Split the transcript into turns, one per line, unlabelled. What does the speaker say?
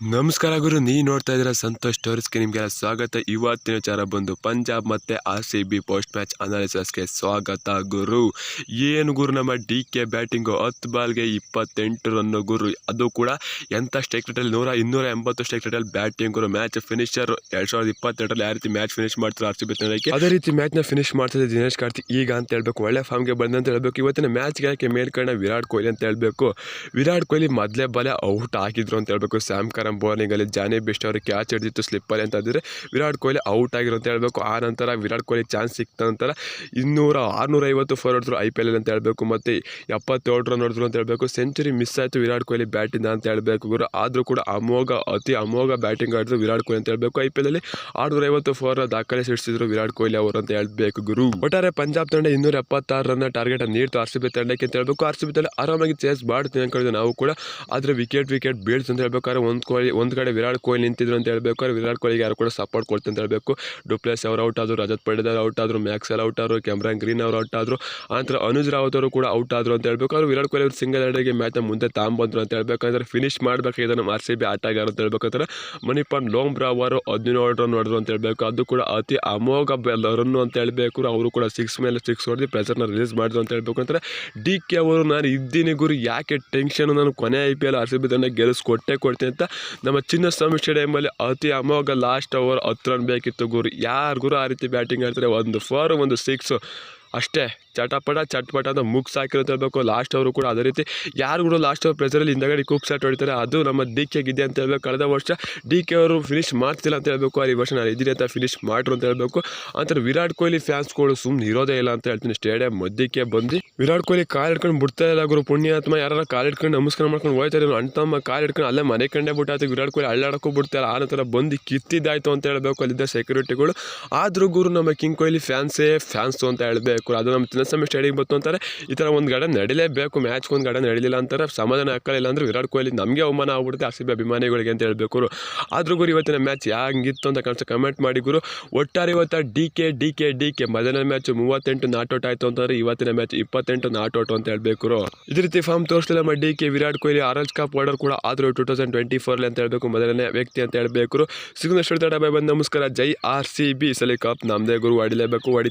ನಮಸ್ಕಾರ ಗುರು ನೀ ನೋಡ್ತಾ ಇದ್ದೀರಾ ಸಂತೋಷ್ ಸ್ಟೋರ್ಸ್ಗೆ ನಿಮಗೆಲ್ಲ ಸ್ವಾಗತ. ಇವತ್ತಿನ ವಿಚಾರ ಬಂದು ಪಂಜಾಬ್ ಮತ್ತು R C B post match ಅನಾಲಿಸಸ್ಗೆ ಸ್ವಾಗತ ಗುರು. ಏನು ಗುರು, ನಮ್ಮ ಡಿ ಕೆ ಬ್ಯಾಟಿಂಗು ಹತ್ತು ಬಾಲ್ಗೆ ಇಪ್ಪತ್ತೆಂಟು ರನ್ನು ಗುರು. ಅದು ಕೂಡ ಎಂಥ ಸ್ಟೇಕ್ ರೇಟಲ್ಲಿ, ನೂರ ಇನ್ನೂರ ಎಂಬತ್ತು ಸ್ಟೇಕ್ ರೇಟಲ್ಲಿ ಬ್ಯಾಟಿಂಗ್ ಗುರು. ಮ್ಯಾಚ್ ಫಿನಿಷರ್ ಎರಡು ಸಾವಿರದ ಇಪ್ಪತ್ತೆರಡರಲ್ಲಿ ಯಾವ ರೀತಿ ಮ್ಯಾಚ್ ಫಿನಿಶ್ ಮಾಡ್ತಾರೆ ಆರ್ ಸಿ ಬಿ ತಂಡಕ್ಕೆ ಅದೇ ರೀತಿ ಮ್ಯಾಚ್ನ ಫಿನಿಶ್ ಮಾಡ್ತಿದ್ದೆ ದಿನೇಶ್ ಕಾರ್ತಿಕ್ ಈಗ ಅಂತ ಹೇಳ್ಬೇಕು. ಒಳ್ಳೆ ಫಾರ್ಮ್ಗೆ ಬಂದ ಅಂತ ಹೇಳಬೇಕು. ಇವತ್ತಿನ ಮ್ಯಾಚ್ ಯಾಕೆ ಮೇಲ್ಕಂಡ ವಿರಾಟ್ ಕೊಹ್ಲಿ ಅಂತ ಹೇಳಬೇಕು. ವಿರಾಟ್ ಕೊಹ್ಲಿ ಮೊದಲೇ ಬಲೆ ಔಟ್ ಹಾಕಿದ್ರು ಅಂತ ಹೇಳ್ಬೇಕು. ಸ್ಯಾಮ್ ಕರಂ ಬೌಲಿಂಗಲ್ಲಿ ಜಾನಿ ಬೆಸ್ಟ್ ಅವರು ಕ್ಯಾಚ್ ಹಿಡಿದಿತ್ತು ಸ್ಲಿಪ್ಪಲ್ಲಿ ಅಂತ ಇದ್ದರೆ ವಿರಾಟ್ ಕೊಹ್ಲಿ ಔಟ್ ಆಗಿರೋ ಅಂತ ಹೇಳಬೇಕು. ಆ ನಂತರ ವಿರಾಟ್ ಕೊಹ್ಲಿ ಚಾನ್ಸ್ ಸಿಕ್ತ ನಂತರ ಇನ್ನೂರ ಆರುನೂರ ಐವತ್ತು ಫೋರ್ ಹೊಡೆದ್ರು ಐ ಪಿ ಎಲ್ ಅಂತ ಹೇಳಬೇಕು. ಮತ್ತು ಎಪ್ಪತ್ತೇಳು ರನ್ ಹೊಡೆದ್ರು ಅಂತ ಹೇಳಬೇಕು. ಸೆಂಚುರಿ ಮಿಸ್ ಆಯಿತು ವಿರಾಟ್ ಕೊಹ್ಲಿ ಬ್ಯಾಟಿಂದ ಅಂತ ಹೇಳಬೇಕು. ಗುರು, ಆದರೂ ಕೂಡ ಅಮೋಘ, ಅತಿ ಅಮೋಘ ಬ್ಯಾಟಿಂಗ್ ಆಡಿದ್ರು ವಿರಾಟ್ ಕೊಹ್ಲಿ ಅಂತ ಹೇಳಬೇಕು. ಐ ಪಿ ಎಲ್ ಅಲ್ಲಿ ಆರುನೂರ ಐವತ್ತು ಫೋರ್ ದಾಖಲೆ ಸಿಡಿಸಿದ್ರು ವಿರಾಟ್ ಕೊಹ್ಲಿ ಅವರು ಅಂತ ಹೇಳಬೇಕು. ಗುರು, ಒಟ್ಟಾರೆ ಪಂಜಾಬ್ ತಂಡ ಇನ್ನೂರ ಎಪ್ಪತ್ತಾರು ರನ್ ಟಾರ್ಗೆಟ್ ನೀಡ್ತು. ಆರ್ ಸಿ ಬಿ ತಂಡಕ್ಕೆ ಅಂತ ಹೇಳಬೇಕು. ಆರ್ ಸಿ ಬಿ ತಂಡ ಆರಾಮಾಗಿ ಚೇಸ್ ಮಾಡ್ತೀನಿ ಕೇಳಿದ್ರೆ ನಾವು ಕೂಡ. ಆದರೆ ವಿಕೆಟ್ ವಿಕೆಟ್ ಬೀಳ್ತು ಅಂತ ಹೇಳ್ಬೇಕಾದ್ರೆ ಒಂದು ಕೊಹ್ಲಿ ಒಂದು ಕಡೆ ವಿರಾಟ್ ಕೊಹ್ಲಿ ನಿಂತಿದ್ರು ಅಂತ ಹೇಳಬೇಕು ವಿರಾಟ್ ಕೊಹ್ಲಿಗೆ ಯಾರು ಕೂಡ ಸಪೋರ್ಟ್ ಕೊಡ್ತೀನಿ ಅಂತ ಹೇಳಬೇಕು. ಡುಪ್ಲೆಸ್ ಅವರು ಔಟ್ ಆದರು, ರಜತ್ ಪಡಿದಾರ್ ಔಟ್ ಆದರು ಮ್ಯಾಕ್ಸೆಲ್ ಔಟ್ ಆದರು ಕ್ಯಾಮ್ರಾನ್ ಗ್ರೀನ್ ಅವರು ಔಟ್ ಆದರು. ಆನಂತರ ಅನುಜ್ ರಾವತ್ ಅವರು ಕೂಡ ಔಟ್ ಆದರು ಅಂತ ಹೇಳಬೇಕು. ಅವರು ವಿರಾಟ್ ಕೊಹ್ಲಿ ಅವರು ಸಿಂಗಲ್ ಎರಡಿಗೆ ಮ್ಯಾಚ್ನ ಮುಂದೆ ತಾಂಬಂದ್ರು ಅಂತ ಹೇಳ್ಬೇಕಂದ್ರೆ ಫಿನಿಶ್ ಮಾಡಬೇಕಾಗಿದೆ ನಮ್ಮ ಆರ್ ಸಿ ಬಿ ಆಟಗಾರ ಅಂತ ಹೇಳ್ಬೇಕಂದ್ರೆ ಮಣಿಪಾಲ್ ಲೋಂಬ್ರಾ ಅವರು ಹದಿನೇಳು ರನ್ ಹೊಡೆದ್ರು ಅಂತ ಹೇಳಬೇಕು. ಅದು ಕೂಡ ಅತಿ ಅಮೋಘ ರನ್ನು ಅಂತ ಹೇಳಬೇಕು. ಅವರು ಕೂಡ ಸಿಕ್ಸ್ ಮೇಲೆ ಸಿಕ್ಸ್ ಹೊಡೆದು ಪ್ರೆಸರ್ನ ರಿಲೀಸ್ ಮಾಡಿದ್ರು ಅಂತ ಹೇಳಬೇಕು. ಅಂದರೆ ಡಿ ಕೆ ಅವರು ನಾನು ಇದ್ದೀನಿ ಗುರು, ಯಾಕೆ ಟೆನ್ಷನ್ ನಾನು ಕೊನೆ I P L R C B ತಂಡ ಗೆಲ್ಲಿಸ್ಕೊಟ್ಟೆ ಕೊಡ್ತೀನಿ ಅಂತ ನಮ್ಮ ಚಿನ್ನಸ್ವಾಮಿ ಸ್ಟೇಡಿಯಮಲ್ಲಿ ಅತಿ ಅಮೋಘ ಲಾಸ್ಟ್ ಓವರ್ ಹತ್ತು ರನ್ ಬೇಕಿತ್ತು ಗುರು. ಯಾರು ಗುರು ಆ ರೀತಿ ಬ್ಯಾಟಿಂಗ್ ಆಡ್ತಾರೆ? ಒಂದು ಫೋರ್ ಒಂದು ಸಿಕ್ಸು ಅಷ್ಟೇ, ಚಟಪಟ ಚಟ್ಪಟ ಅಂತ ಮುಗ್ಸ್ ಹಾಕಿರೋದು ಹೇಳ್ಬೇಕು ಲಾಸ್ಟ್ ಅವರು ಕೂಡ ಅದೇ ರೀತಿ. ಯಾರು ಕೂಡ ಲಾಸ್ಟ್ ಓವರ್ ಪ್ರೆಸರಲ್ಲಿ ಹಿಂದಗಡೆ ಕುಕ್ ಶಾಟ್ ಹೊಡಿತಾರೆ. ಅದು ನಮ್ಮ ಡಿ ಕೆ ಗಿದೆ ಅಂತ ಹೇಳ್ಬೇಕು. ಕಳೆದ ವರ್ಷ ಡಿ ಕೆ ಅವರು ಫಿನಿಶ್ ಮಾಡ್ತಿಲ್ಲ ಅಂತ ಹೇಳ್ಬೇಕು. ಅಲ್ಲಿ ವರ್ಷ ನಾನು ಇದ್ದೀನಿ ಅಂತ ಫಿನಿಶ್ ಮಾಡ್ರು ಅಂತ ಹೇಳ್ಬೇಕು. ಅಂತಾರೆ ವಿರಾಟ್ ಕೊಹ್ಲಿ ಫ್ಯಾನ್ಸ್ಗಳು ಸುಮ್ಮನೆ ಇರೋದೇ ಇಲ್ಲ ಅಂತ ಹೇಳ್ತೀನಿ. ಸ್ಟೇಡಿಯಂ ಮಧ್ಯಕ್ಕೆ ಬಂದು. ವಿರಾಟ್ ಕೊಹ್ಲಿ ಕಾಲು ಇಟ್ಕೊಂಡು ಬಿಡ್ತಾ ಇಲ್ಲ ಗುರು. ಪುಣ್ಯಾತ್ಮ ಯಾರು ಕಾಲು ಇಟ್ಕೊಂಡು ನಮಸ್ಕಾರ ಮಾಡ್ಕೊಂಡು ಹೋಯ್ತಾರೆ ಅಂತಮ್ಮ ಕಾಲು ಇಟ್ಕೊಂಡು ಅಲ್ಲೇ ಮನೆ ಕಂಡೇ ಬಿಟ್ಟಾಯ್ತು ವಿರಾಟ್ ಕೊಹ್ಲಿ ಅಳ್ಳಾಡಕ್ಕೂ ಬಿಡ್ತಾರೆ ಆ ನಂತರ ಬಂದು ಕಿತ್ತಿದ್ದಾಯ್ತು ಅಂತ ಹೇಳಬೇಕು. ಅಲ್ಲಿದ್ದ ಸೆಕ್ಯೂರಿಟಿಗಳು ಆದರೂ ಗುರು, ನಮ್ಮ ಕಿಂಗ್ ಕೊಹ್ಲಿ ಫ್ಯಾನ್ಸೇ ಫ್ಯಾನ್ಸು ಅಂತ ಹೇಳ್ಬೇಕು. ಅದು ನಮ್ಮ ಚಿನ್ನಸ್ವಾಮಿ ಸ್ಟೇಡಿಯಂ ಬಂತು ಅಂತಾರೆ, ಈ ಥರ ಒಂದು ಗಾರ್ಡನ್ ನಡಿಲೇಬೇಕು ಮ್ಯಾಚ್ಗೆ ಒಂದು ಗಾರ್ಡನ್ ನಡೀಲಿಲ್ಲ ಅಂತಾರೆ, ಸಮಾಧಾನ ಹಾಕಲಿಲ್ಲ ಅಂದ್ರೆ ವಿರಾಟ್ ಕೊಹ್ಲಿ ನಮಗೆ ಅವಮಾನ ಆಗ್ಬಿಡುತ್ತೆ ಆರ್ ಸಿ ಬಿ ಅಭಿಮಾನಿಗಳಿಗೆ ಅಂತ ಹೇಳಬೇಕು. ಆದ್ರೂ ಗುರು ಇವತ್ತಿನ ಮ್ಯಾಚ್ ಹೆಂಗಿತ್ತು ಅಂತ ಕಾಣಿಸ್ತಾ ಕಮೆಂಟ್ ಮಾಡಿ ಗುರು. ಒಟ್ಟಾರೆ ಇವತ್ತು D K D K D K ಮೊದಲನೇ ಮ್ಯಾಚ್ ಮೂವತ್ತೆಂಟು ನಾಟ್ ಔಟ್ ಆಯಿತು ಅಂತಂದರೆ ಇವತ್ತಿನ ಮ್ಯಾಚ್ ಇಪ್ಪತ್ತೆಂಟು ನಾಟ್ಔಟ್ ಅಂತ ಹೇಳಬೇಕು. ಇದೇ ರೀತಿ ಫಾರ್ಮ್ ತೋರಿಸಲಿಲ್ಲ ನಮ್ಮ D K, Virat Kohli orange cap order ಕೂಡ ಆದರೂ ಟೂ ತೌಸಂಡ್ ಟ್ವೆಂಟಿ ಫೋರ್ಲಿ ಅಂತ ಹೇಳಬೇಕು ಮೊದಲನೇ ವ್ಯಕ್ತಿ ಅಂತ ಹೇಳಬೇಕು ಸಿಗುನಷ್ಟು ತಡ ಬಂದು ನಮಸ್ಕಾರ. ಜೈ ಆರ್ ಸಿ ಬಿ ಸಲಿ ಕಪ್ ನಮ್ಮದೇ ಗುರು ಹೊಡಿಲೇಬೇಕು ಹೊಡಿ